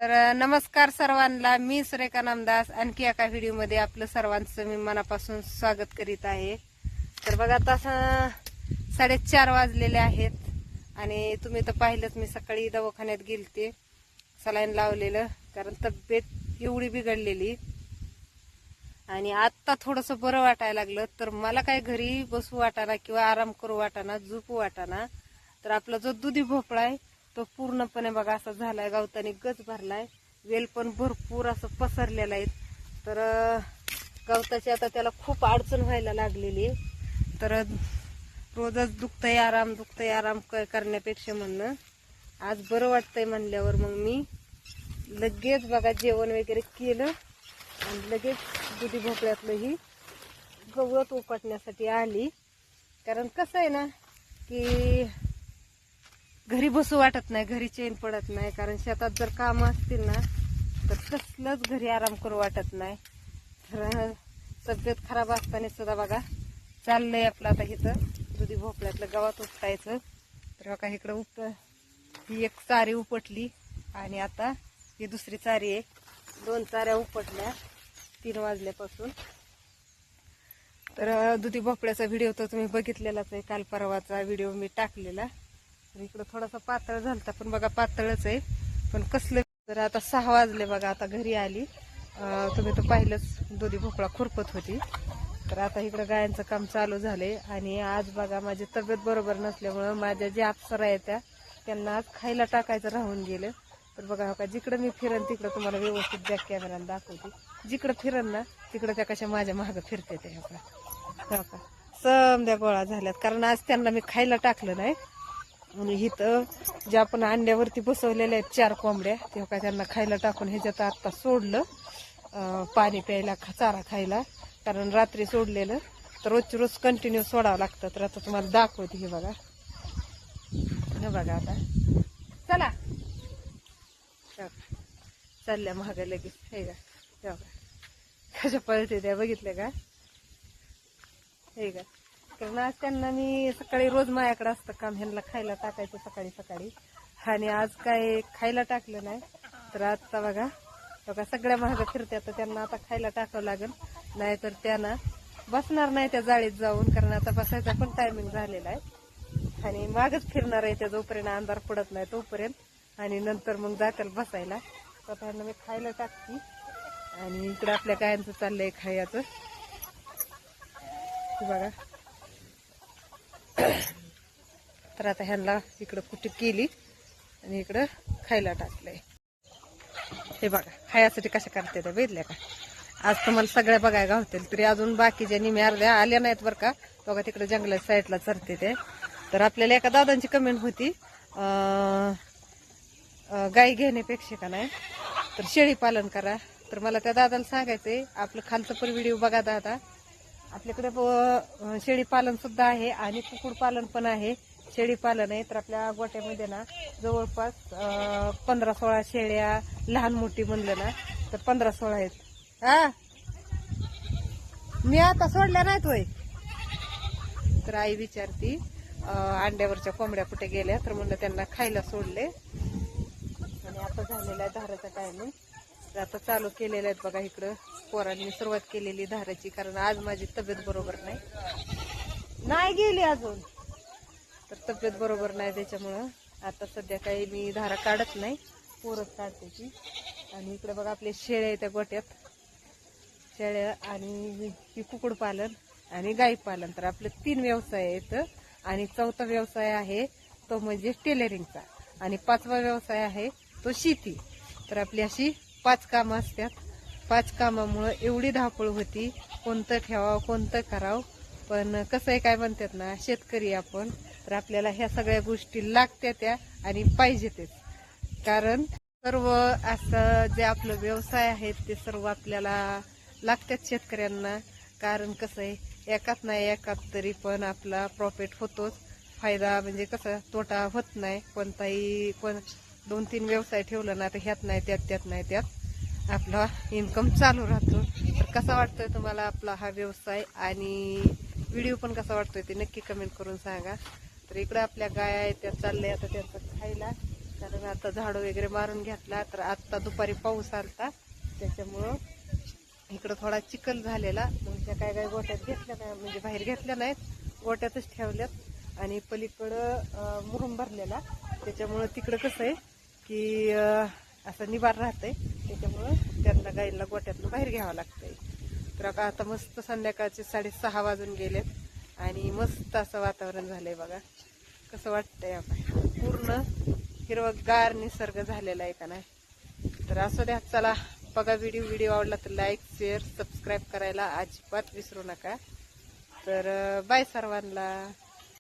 तर नमस्कार सर्वांना. मी सुरेखा नामदास. आणखी एका व्हिडिओमध्ये आपलं सर्वांचं मी मनापासून स्वागत करीत आहे. तर बघा तसं साडेचार वाजलेले आहेत आणि तुम्ही तर पाहिलंच मी सकाळी दवाखान्यात गेलते. सलाईन लावलेलं कारण तब्येत एवढी बिघडलेली. आणि आत्ता थोडंसं बरं वाटायला लागलं. तर मला काय घरी बसू वाटाना किंवा आराम करू वाटाना झोपू वाटाना तर आपला जो दुधी भोपळा आहे तो पूर्णपणे बघा असा झालाय गवताने गच भरलाय. वेल पण भरपूर असं पसरलेला आहे. तर गवताची आता त्याला खूप अडचण व्हायला लागलेली आहे. तर रोजच दुखतंय आराम दुखतंय आराम क- करण्यापेक्षा म्हणणं. आज बरं वाटतंय म्हणल्यावर मग मी लगेच बघा जेवण वगैरे केलं. आणि लगेच दुधी भोपळ्यातलं ही गवत उपटण्यासाठी आली. कारण कसं आहे ना की घरी बसू वाटत नाही घरी चेन पडत नाही कारण शेतात जर कामं असतील ना तर कसलंच घरी आराम करू वाटत नाही. तर तब्येत खराब असताना सुद्धा बघा चाललंय आपलं आता इथं दुधी भोपळ्यातलं गवत उपटायचं. तर बघा इकडं उपट ही एक चारी उपटली आणि आता ही दुसरी चारी आहे. दोन चाऱ्या उपटल्या तीन वाजल्यापासून. तर दुधी भोपळ्याचा व्हिडिओ तर तुम्ही बघितलेलाच आहे काल परवाचा व्हिडिओ मी टाकलेला. इकडं थोडासा पातळ झालता पण बघा पातळच आहे. पण कसलं तर आता सहा वाजले बघा आता घरी आली. तुम्ही तर पाहिलंच दुधी भोपळा खुरपत होती. तर आता इकडं गायांचं काम चालू झाले आणि आज बघा माझी तब्येत बरोबर नसल्यामुळं माझ्या ज्या अप्सरा येत्या त्या त्यांना आज खायला टाकायचं राहून गेलं. तर बघा हो का जिकडं मी फिरन तिकडं तुम्हाला व्यवस्थित बॅक कॅमेऱ्यानं दाखवते. जिकडं फिरन ना तिकडं त्या कशा माझ्या मागं फिरते त्या हो का. हो का. समद्या गोळा झाल्यात. कारण आज त्यांना मी खायला टाकलं नाही. आणि इथं ज्या आपण अंड्यावरती बसवलेल्या आहेत चार कोंबड्या तेव्हा त्यांना खायला टाकून ह्याच्यात आत्ता सोडलं पाणी प्यायला खा- चारा खायला. कारण रात्री सोडलेलं तर रोजची रोज कंटिन्यू सोडावं लागतं. तर आता तुम्हाला दाखवते हे बघा. हे बघा आता. चला. चालल्या महाग लगेच. हे का हे बघा. कशा पळते त्या बघितल्या का? हे का कारण आज त्यांना मी सकाळी रोज माझ्याकडे असतं काम ह्यांना खायला टाकायचं सकाळी सकाळी. आणि आज काय खायला टाकलं नाही. तर आता बघा बघा सगळ्या महाग फिरत्या तर त्यांना आता खायला टाकावं लागेल. नाहीतर त्यांना बसणार नाही त्या जाळीत जाऊन कारण आता बसायचा पण टायमिंग झालेला आहे. आणि मागच फिरणार आहे त्या जोपर्यंत अंधार पडत नाही तोपर्यंत. आणि नंतर मग जातील बसायला. तर त्यांना ह्यांना मी खायला टाकते. आणि इकडे आपल्या गायांचं चाललंय खायचं. बघा. तर आता ह्यांना इकडं कुठे केली आणि इकडं खायला टाकलंय. हे बघा खायासाठी कशा करते त्या बघितल्या का? आज तुम्हाला सगळ्या बघायला होतील तरी अजून बाकीच्या निम्या अर्ध्या आल्या नाहीत बरं का बघा तिकडे जंगलाच्या साईडला चरते ते. तर आपल्याला एका दादांची कमेंट होती गाई घेण्यापेक्षा का नाही? तर शेळी पालन करा. तर मला त्या दादाला सांगायचंय आपलं खालचं पण व्हिडिओ बघा दादा. आपल्याकडे ब- शेळी पालन सुद्धा आहे आणि कुकुड पालन पण आहे. शेळी पालन आहे तर आपल्या गोट्यामध्ये ना जवळपास पंधरा सोळा शेळ्या लहान मोठी म्हणलं ना तर पंधरा सोळा आहेत. हा? मी आता सोडल्या नाहीत होय. तर आई विचारती अंड्यावरच्या कोंबड्या कुठे गेल्या? तर म्हणलं त्यांना खायला सोडले. आणि आता झालेला आहे धाराचा टायमिंग तर आता चालू केलेलं आहेत बघा इकडं. पोरांनी सुरुवात केलेली धाराची कारण आज माझी तब्येत बरोबर नाही. नाही गेली अजून. तर तब्येत बरोबर नाही त्याच्यामुळं. आता सध्या काही मी धारा काढत नाही. पोरच काढते ती. आणि इकडे बघा आपले शेळ्या आहेत त्या गोट्यात. शेळ्या आणि ही कुकुड पालन आणि गाई पालन. तर आपले तीन व्यवसाय आहेत. आणि चौथा व्यवसाय आहे तो म्हणजे टेलरिंगचा. आणि पाचवा व्यवसाय आहे तो शेती. तर आपली अशी पाच कामं असतात. पाच कामामुळं एवढी धावपळ होती. कोणतं ठेवावं कोणतं करावं. पण कसं आहे काय म्हणतात ना शेतकरी आपण तर आपल्याला ह्या सगळ्या गोष्टी लागत्या त्या आणि पाहिजे तेच. कारण सर्व असं जे आपलं व्यवसाय आहेत ते सर्व आपल्याला लागतात शेतकऱ्यांना. कारण कसं आहे एकात नाही एकात तरी पण आपला प्रॉफिट होतोच. फायदा म्हणजे कसं तोटा होत नाही. कोणताही कोण दोन तीन व्यवसाय ठेवला ना तर ह्यात नाही त्यात त्यात नाही त्यात. आपला इन्कम चालू राहतो. तर कसा वाटतोय तुम्हाला आपला हा व्यवसाय? आणि व्हिडिओ पण कसा वाटतोय ते नक्की कमेंट करून सांगा. तर इकडे आपल्या गाय आहेत त्या चालल्या आता त्यांचं खायला. कारण आता झाडू वगैरे मारून घेतला तर आत्ता दुपारी पाऊस आलता. त्याच्यामुळं इकडं थोडा चिखल झालेला. तुमच्या काय काय गोट्यात घेतल्या नाही म्हणजे बाहेर घेतल्या नाहीत. गोट्यातच ठेवल्यात. आणि पलीकडं मुरुम भरलेला. त्याच्यामुळं तिकडं कसं आहे की असं निवार राहतंय. त्याच्यामुळं त्यांना गाईला गोठ्यातून बाहेर घ्यावं लागतंय. तर आता आता मस्त संध्याकाळचे साडेसहा वाजून गेलेत आणि मस्त असं वातावरण झालंय बघा. कसं वाटतंय आपण पूर्ण हिरवगार निसर्ग झालेला आहे का नाही? तर असं द्या चला. बघा व्हिडिओ व्हिडिओ आवडला तर लाईक शेअर सबस्क्राईब करायला अजिबात विसरू नका. तर बाय सर्वांना.